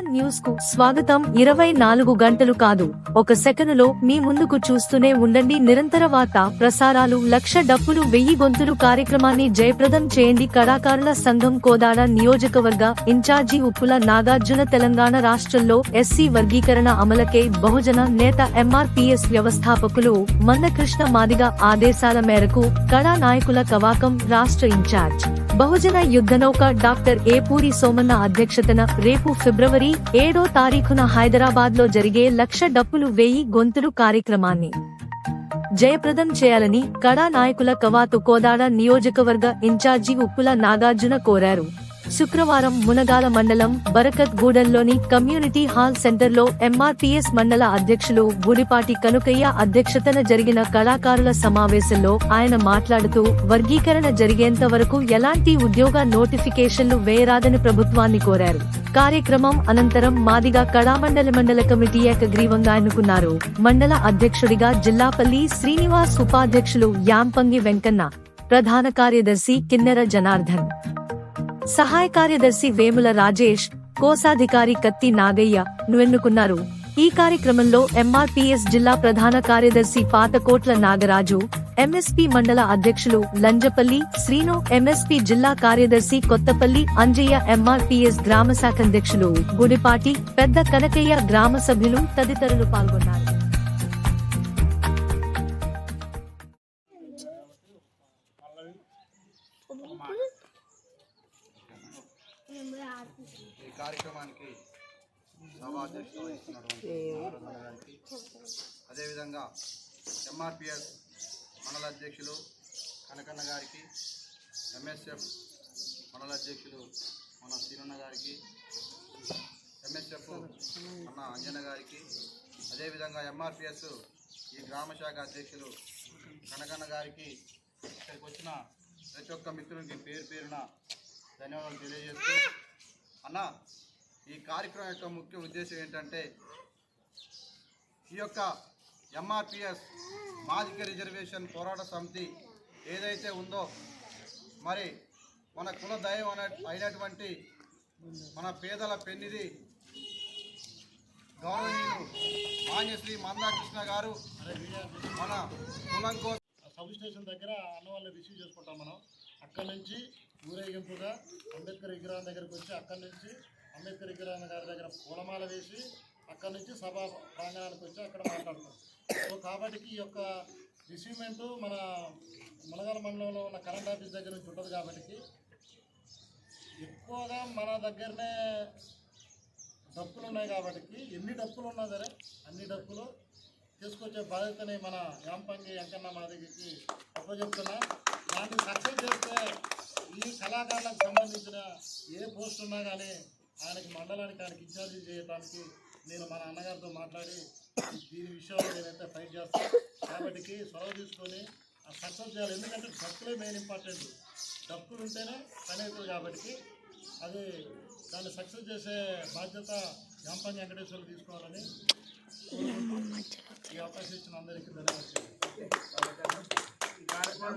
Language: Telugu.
న్యూస్కు స్వాగతం. ఇరవై నాలుగు గంటలు కాదు. ఒక సెకనులో మీ ముందుకు చూస్తూనే ఉండండి. నిరంతర వార్త ప్రసారాలు లక్ష డబ్బులు వెయ్యి గొంతులు కార్యక్రమాన్ని జయప్రదం చేయండి. కళాకారుల సంఘం కోదాడ నియోజకవర్గ ఇన్ఛార్జి ఉప్పుల నాగార్జున తెలంగాణ రాష్ట్రంలో ఎస్సీ వర్గీకరణ అమలకే బహుజన నేత ఎంఆర్పీఎస్ వ్యవస్థాపకులు మందకృష్ణ మాదిగ ఆదేశాల మేరకు కళా నాయకుల కవాకం రాష్ట్ర ఇన్ఛార్జ్. బహుజన యుద్ధనౌక డాక్టర్ ఏపూరి సోమన్న అధ్యక్షతన రేపు ఫిబ్రవరి ఏడో తారీఖున హైదరాబాద్లో జరిగే లక్ష డప్పులు వేయి గొంతులు కార్యక్రమాన్ని జయప్రదం చేయాలని కడా నాయకుల కవాతు కోదాడ నియోజకవర్గ ఇన్ఛార్జి ఉప్పుల నాగార్జున కోరారు. శుక్రవారం మునగాల మండలం బరకత్ గూడెంలోని కమ్యూనిటీ హాల్ సెంటర్లో ఎంఆర్పీఎస్ మండల అధ్యక్షులు గుడిపాటి కనుకయ్య అధ్యక్షతన జరిగిన కళాకారుల సమావేశంలో ఆయన మాట్లాడుతూ వర్గీకరణ జరిగేంత వరకు ఎలాంటి ఉద్యోగ నోటిఫికేషన్లు వేయరాదని ప్రభుత్వాన్ని కోరారు. కార్యక్రమం అనంతరం మాదిగా కళామండలి మండల కమిటీ ఏకగ్రీవంగా ఎన్నుకున్నారు. మండల అధ్యక్షుడిగా జిల్లాపల్లి శ్రీనివాస్ ఉపాధ్యక్షులు యాంపంగి వెంకన్న ప్రధాన కార్యదర్శి కిన్నెర జనార్దన్. సహాయ కార్యదర్శి వేముల రాజేష్ కోశాధికారి కత్తి నాగయ్య నువెన్నుకున్నారు ఈ కార్యక్రమంలో ఎంఆర్పీఎస్ జిల్లా ప్రధాన కార్యదర్శి పాతకోట్ల నాగరాజు ఎంఎస్పీ మండల అధ్యక్షులు లంజపల్లి శ్రీను ఎంఎస్పీ జిల్లా కార్యదర్శి కొత్తపల్లి అంజయ్య ఎంఆర్పీఎస్ గ్రామ శాఖ అధ్యక్షులు గుడిపాటి పెద్ద కనకయ్య గ్రామ సభ్యులు తదితరులు పాల్గొన్నారు. ఈ కార్యక్రమానికి సభా వహిస్తున్నటువంటి గారికి అదేవిధంగా ఎంఆర్పిఎస్ మండల అధ్యక్షులు కనకన్న గారికి ఎంఎస్ఎఫ్ మండల అధ్యక్షులు మన శ్రీరన్న గారికి ఎంఎస్ఎఫ్ మన అంజన గారికి అదేవిధంగా ఎంఆర్పిఎస్ ఈ గ్రామ శాఖ అధ్యక్షులు కనకన్న గారికి ఇక్కడికి వచ్చిన ప్రతి ఒక్క మిత్రునికి పేరు పేరున ధన్యవాదాలు తెలియజేస్తూ అన్న ఈ కార్యక్రమం యొక్క ముఖ్య ఉద్దేశం ఏంటంటే ఈ యొక్క ఎంఆర్పిఎస్ మాదిక రిజర్వేషన్ పోరాట సమితి ఏదైతే ఉందో మరి మన కుల దైవం అనే అయినటువంటి మన పేదల పెన్నిది గౌరవనీయులు మాన్యశ్రీ మందాకృష్ణ గారు మన కులం కోసం సబ్ స్టేషన్ దగ్గర అన్న వాళ్ళని రిసీవ్ చేసుకుంటాం మనం. అక్కడి నుంచి ఊరేగింపుగా అంబేద్కర్ విగ్రహం దగ్గరికి వచ్చి అక్కడి నుంచి అంబేద్కర్ విగ్రహం గారి దగ్గర పూలమాల వేసి అక్కడి నుంచి సభా ప్రాంగణానికి వచ్చి అక్కడ మాట్లాడతాం సో కాబట్టి ఈ యొక్క రిసీవ్మెంట్ మన మునగాల మండలంలో ఉన్న కరెంట్ ఆఫీస్ దగ్గర నుంచి ఉంటుంది కాబట్టి ఎక్కువగా మన దగ్గరనే డప్పులు ఉన్నాయి కాబట్టి ఎన్ని డప్పులు ఉన్నా సరే అన్ని డప్పులు తీసుకొచ్చే బాధ్యతని మన యాంపంగి వెంకన్న మాదికి అప్పచెప్తున్నా దాన్ని సక్సెస్ చేస్తే ఈ కళాకారులకు సంబంధించిన ఏ పోస్ట్ ఉన్నా కానీ ఆయనకి మండలానికి ఆయనకి ఇన్ఛార్జి చేయడానికి నేను మన అన్నగారితో మాట్లాడి దీని విషయంలో నేనైతే ఫైట్ చేస్తాను కాబట్టి సొలవు తీసుకొని ఆ సక్సెస్ చేయాలి. ఎందుకంటే డప్పులే మెయిన్ ఇంపార్టెంట్ డప్పులు ఉంటేనే పని అవుతుంది కాబట్టి అది దాన్ని సక్సెస్ చేసే బాధ్యత యాంపంగి వెంకటేశ్వర్లు తీసుకోవాలని ఈ